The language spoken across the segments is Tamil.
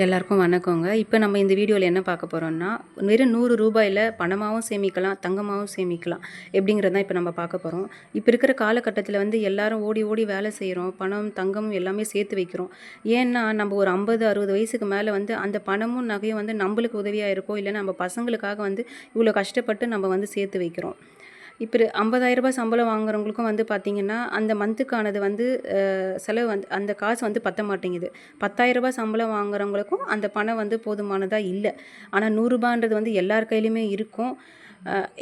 எல்லாருக்கும் வணக்கங்க. இப்போ நம்ம இந்த வீடியோவில் என்ன பார்க்க போகிறோம்னா வெறும் நூறு ரூபாயில் பணமாகவும் சேமிக்கலாம் தங்கமாகவும் சேமிக்கலாம் எப்படிங்கிறது தான் இப்போ நம்ம பார்க்க போகிறோம் இப்போ இருக்கிற காலகட்டத்தில் வந்து எல்லாரும் ஓடி ஓடி வேலை செய்கிறோம் பணம் தங்கம் எல்லாமே சேர்த்து வைக்கிறோம். ஏன்னா நம்ம ஒரு ஐம்பது அறுபது வயசுக்கு மேலே வந்து அந்த பணமும் நகையும் வந்து நம்மளுக்கு உதவியாக இருக்கோ இல்லை நம்ம பசங்களுக்காக வந்து இவ்வளோ கஷ்டப்பட்டு நம்ம வந்து சேர்த்து வைக்கிறோம். இப்போ ஐம்பதாயிரரூபா சம்பளம் வாங்குறவங்களுக்கும் வந்து பார்த்திங்கன்னா அந்த மந்த்துக்கானது வந்து செலவு வந்து அந்த காசு வந்து பத்த மாட்டேங்குது. பத்தாயிரரூபா சம்பளம் வாங்குறவங்களுக்கும் அந்த பணம் வந்து போதுமானதாக இல்லை. ஆனால் நூறுரூபான்றது வந்து எல்லார் கையிலையுமே இருக்கும்.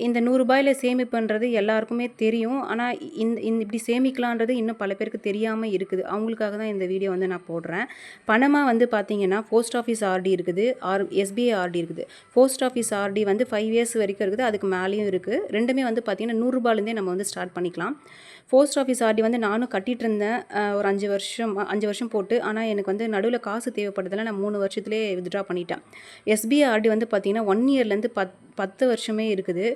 இந்த நூறுரூபாயில் சேமிப்புன்றது எல்லாருக்குமே தெரியும். ஆனால் இந்த இந்த இப்படி சேமிக்கலான்றது இன்னும் பல பேருக்கு தெரியாமல் இருக்குது. அவங்களுக்காக தான் இந்த வீடியோ வந்து நான் போடுறேன். பணமாக வந்து பார்த்திங்கன்னா போஸ்ட் ஆஃபீஸ் ஆர்டி இருக்குது. ஆர் எஸ்பிஐ ஆர்டி இருக்குது. போஸ்ட் ஆஃபீஸ் ஆர்டி வந்து ஃபைவ் இயர்ஸ் வரைக்கும் இருக்குது. அதுக்கு மேலேயும் இருக்குது ரெண்டுமே வந்து பார்த்திங்கன்னா நூறுரூபாலேருந்தே நம்ம வந்து ஸ்டார்ட் பண்ணிக்கலாம். போஸ்ட் ஆஃபீஸ் ஆர்டி வந்து நானும் கட்டிகிட்டு இருந்தேன். ஒரு அஞ்சு வருஷம் அஞ்சு வருஷம் போட்டு. ஆனால் எனக்கு வந்து நடுவில் காசு தேவைப்படுறதுல நான் மூணு வருஷத்துலேயே வித்ட்ரா பண்ணிட்டேன். எஸ்பிஐ ஆர்டி வந்து பார்த்திங்கன்னா ஒன் இயர்லேருந்து பத் பத்து வருஷமே இருக்குது.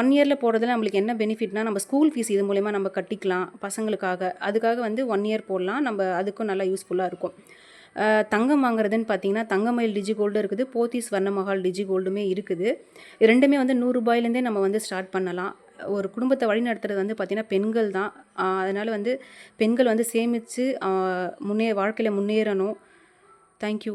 ஒன் இயரில் போடுறதுல நம்மளுக்கு என்ன பெனிஃபிட்னா நம்ம ஸ்கூல் ஃபீஸ் இது மூலயமா நம்ம கட்டிக்கலாம் பசங்களுக்காக. அதுக்காக வந்து ஒன் இயர் போடலாம். நம்ம அதுக்கும் நல்லா யூஸ்ஃபுல்லாக இருக்கும். தங்கம் வாங்குறதுன்னு பார்த்தீங்கன்னா தங்கமயில் டிஜி கோல்டு இருக்குது. போத்தி ஸ்வர்ணமஹால் டிஜி கோல்டுமே இருக்குது. ரெண்டுமே வந்து நூறுரூபாயிலேருந்தே நம்ம வந்து ஸ்டார்ட் பண்ணலாம். ஒரு குடும்பத்தை வழி நடத்துறது வந்து பார்த்திங்கன்னா பெண்கள் தான். அதனால் வந்து பெண்கள் வந்து சேமித்து முன்னே வாழ்க்கையில் முன்னேறணும். தேங்க்யூ